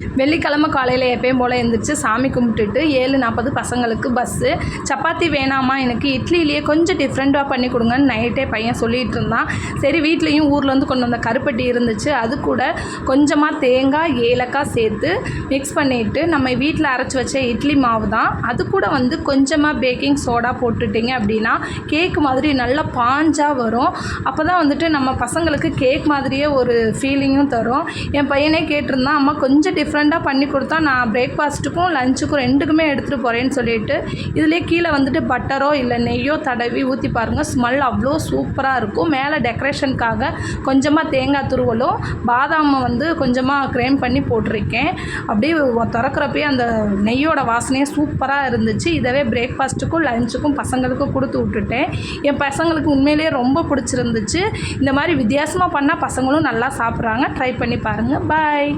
வெள்ளிக்கிழமை காலையில் எப்பயும் போல் எழுந்திரிச்சு சாமி கும்பிட்டுட்டு ஏழு நாற்பது பசங்களுக்கு பஸ்ஸு சப்பாத்தி வேணாமா? எனக்கு இட்லிலேயே கொஞ்சம் டிஃப்ரெண்ட்டாக பண்ணி கொடுங்கன்னு நைட்டே பையன் சொல்லிகிட்டு இருந்தான். சரி வீட்லேயும் ஊர்லேருந்து கொண்டு வந்த கருப்பட்டி இருந்துச்சு. அது கூட கொஞ்சமாக தேங்காய் ஏலக்காய் சேர்த்து மிக்ஸ் பண்ணிவிட்டு நம்ம வீட்டில் அரைச்சி வச்ச இட்லி மாவு தான் அது கூட வந்து கொஞ்சமாக பேக்கிங் சோடா போட்டுட்டிங்க அப்படின்னா கேக் மாதிரி நல்லா பாஞ்சாக வரும். அப்போ தான் வந்துட்டு நம்ம பசங்களுக்கு கேக் மாதிரியே ஒரு ஃபீலிங்கும் தரும். என் பையனே கேட்டிருந்தான் அம்மா கொஞ்சம் டிஃப்ரெண்ட்டாக பண்ணி கொடுத்தா நான் பிரேக்ஃபாஸ்ட்டுக்கும் லஞ்சுக்கும் ரெண்டுக்குமே எடுத்துகிட்டு போகிறேன்னு சொல்லிட்டு இதுலேயே கீழே வந்துட்டு பட்டரோ இல்லை நெய்யோ தடவி ஊற்றி பாருங்கள் ஸ்மெல் அவ்வளோ சூப்பராக இருக்கும். மேலே டெக்கரேஷனுக்காக கொஞ்சமாக தேங்காய் துருவலும் பாதாமை வந்து கொஞ்சமாக க்ரேம் பண்ணி போட்டிருக்கேன். அப்படியே திறக்கிறப்பயே அந்த நெய்யோட வாசனையே சூப்பராக இருந்துச்சு. இதவே பிரேக்ஃபாஸ்ட்டுக்கும் லஞ்சுக்கும் பசங்களுக்கும் கொடுத்து விட்டுட்டேன். என் பசங்களுக்கு உண்மையிலேயே ரொம்ப பிடிச்சிருந்துச்சு. இந்த மாதிரி வித்தியாசமாக பண்ணால் பசங்களும் நல்லா சாப்பிட்றாங்க. ட்ரை பண்ணி பாருங்கள் பாய்